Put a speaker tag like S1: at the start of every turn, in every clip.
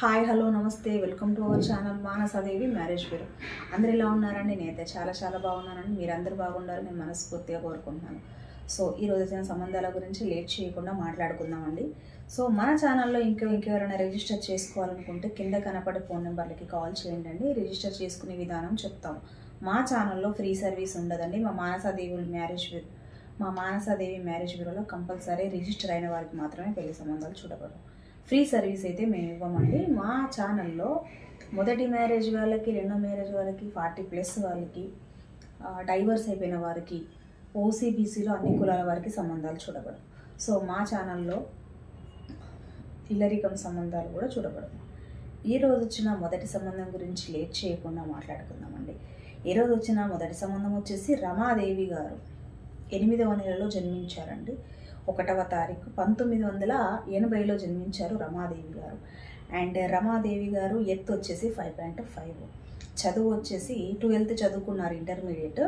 S1: Hi hello నమస్తే welcome to our channel Manasadevi marriage bureau అందరు ఎలా ఉన్నారండి? నేనైతే చాలా చాలా బాగున్నానండి. మీరు బాగుండాలని నేను మనస్ఫూర్తిగా కోరుకుంటున్నాను. సో ఈరోజు వచ్చిన సంబంధాల గురించి లేట్ చేయకుండా మాట్లాడుకుందామండి. సో మన ఛానల్లో ఇంకా ఇంకెవరైనా రిజిస్టర్ చేసుకోవాలనుకుంటే కింద కనపడే ఫోన్ నెంబర్లకి కాల్ చేయండి రిజిస్టర్ చేసుకునే విధానం చెప్తాం. మా ఛానల్లో ఫ్రీ సర్వీస్ ఉండదండి. మా మానసాదేవి మ్యారేజ్ బ్యూరో మా మానసాదేవి మ్యారేజ్ బ్యూరోలో కంపల్సరీ రిజిస్టర్ అయిన వారికి మాత్రమే పెళ్ళి సంబంధాలు చూడబడవు. ఫ్రీ సర్వీస్ అయితే మేము ఇవ్వమండి. మా ఛానల్లో మొదటి మ్యారేజ్ వాళ్ళకి రెండో మ్యారేజ్ వాళ్ళకి ఫార్టీ ప్లస్ వాళ్ళకి డైవర్స్ అయిపోయిన వారికి ఓసీబీసీలో అన్ని కులాల వారికి సంబంధాలు చూడబడవు. సో మా ఛానల్లో ఇల్లరికం సంబంధాలు కూడా చూడబడవు. ఈ రోజు వచ్చిన మొదటి సంబంధం గురించి లేట్ చేయకుండా మాట్లాడుకుందామండి. ఈ రోజు వచ్చిన మొదటి సంబంధం వచ్చేసి రమాదేవి గారు ఎనిమిదవ నెలలో జన్మించారండి. ఒకటవ తారీఖు పంతొమ్మిది వందల ఎనభైలో జన్మించారు రమాదేవి గారు. అండ్ రమాదేవి గారు ఎత్తు వచ్చేసి ఫైవ్ పాయింట్ ఫైవ్. చదువు వచ్చేసి ట్వెల్త్ చదువుకున్నారు ఇంటర్మీడియట్.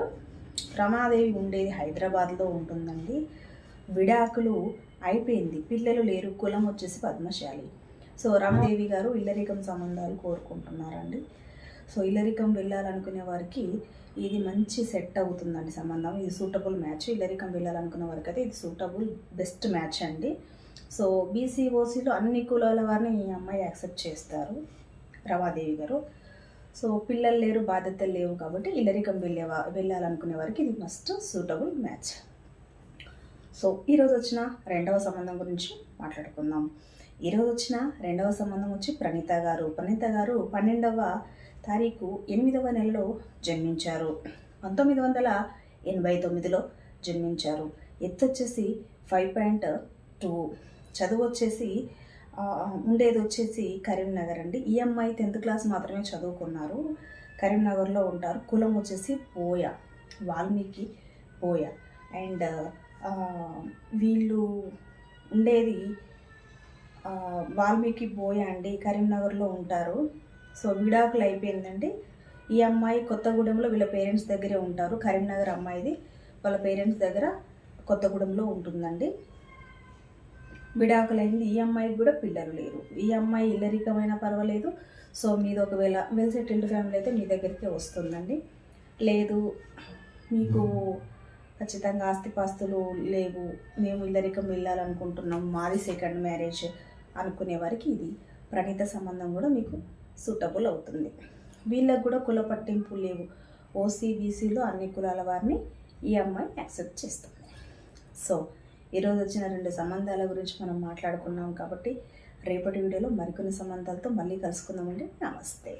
S1: రమాదేవి ఉండేది హైదరాబాద్లో ఉంటుందండి. విడాకులు అయిపోయింది. పిల్లలు లేరు. కులం వచ్చేసి పద్మశాలి. సో రమాదేవి గారు ఇల్లరికం సంబంధాలు కోరుకుంటున్నారండి. సో ఇల్లరికం వెళ్ళాలనుకునే వారికి ఇది మంచి సెట్ అవుతుందండి సంబంధం. ఇది సూటబుల్ మ్యాచ్. ఇల్లరికం వెళ్ళాలనుకున్న వరకు అయితే ఇది సూటబుల్ బెస్ట్ మ్యాచ్ అండి. సో బీసీఓసీలో అన్ని కులాల వారిని ఈ అమ్మాయి యాక్సెప్ట్ చేస్తారు. రవాదేవి గారు. సో పిల్లలు లేరు బాధ్యతలు లేవు కాబట్టి ఇల్లరికం వెళ్ళే వెళ్ళాలనుకునే వారికి ఇది మస్ట్ సూటబుల్ మ్యాచ్. సో ఈరోజు వచ్చిన రెండవ సంబంధం గురించి మాట్లాడుకుందాం. ఈరోజు వచ్చిన రెండవ సంబంధం వచ్చి ప్రణీత గారు. ప్రణీత గారు పన్నెండవ తారీఖు ఎనిమిదవ నెలలో జన్మించారు. పంతొమ్మిది వందల ఎనభై తొమ్మిదిలో జన్మించారు. ఎత్తు వచ్చేసి ఫైవ్ పాయింట్ టూ. చదువు వచ్చేసి ఉండేది వచ్చేసి కరీంనగర్ అండి. ఈఎంఐ టెన్త్ క్లాస్ మాత్రమే చదువుకున్నారు. కరీంనగర్లో ఉంటారు. కులం వచ్చేసి పోయ వాల్మీకి పోయ. అండ్ వీళ్ళు ఉండేది వాల్మీకి బోయ అండి. కరీంనగర్లో ఉంటారు. సో విడాకులు అయిపోయిందండి ఈ అమ్మాయి కొత్తగూడెంలో వీళ్ళ పేరెంట్స్ దగ్గరే ఉంటారు. కరీంనగర్ అమ్మాయిది వాళ్ళ పేరెంట్స్ దగ్గర కొత్తగూడెంలో ఉంటుందండి. విడాకులైంది. ఈ అమ్మాయికి కూడా పిల్లలు లేరు. ఈ అమ్మాయి ఇల్లరికమైనా పర్వాలేదు. సో మీది ఒకవేళ వెల్ సెటిల్డ్ ఫ్యామిలీ అయితే మీ దగ్గరికే వస్తుందండి. లేదు మీకు ఖచ్చితంగా ఆస్తిపాస్తులు లేవు. మేము ఇల్లరికం వెళ్ళాలనుకుంటున్నాం మాది సెకండ్ మ్యారేజ్ అనుకునే వారికి ఇది ప్రణీత సంబంధం కూడా మీకు సూటబుల్ అవుతుంది. వీళ్ళకు కూడా కుల పట్టింపు లేవు. ఓసీ బీసీలో అన్ని కులాల వారిని ఈ అమ్మాయి యాక్సెప్ట్ చేస్తుంది. సో ఈరోజు వచ్చిన రెండు సంబంధాల గురించి మనం మాట్లాడుకున్నాం కాబట్టి రేపటి వీడియోలో మరికొన్ని సంబంధాలతో మళ్ళీ కలుసుకుందామండి. నమస్తే.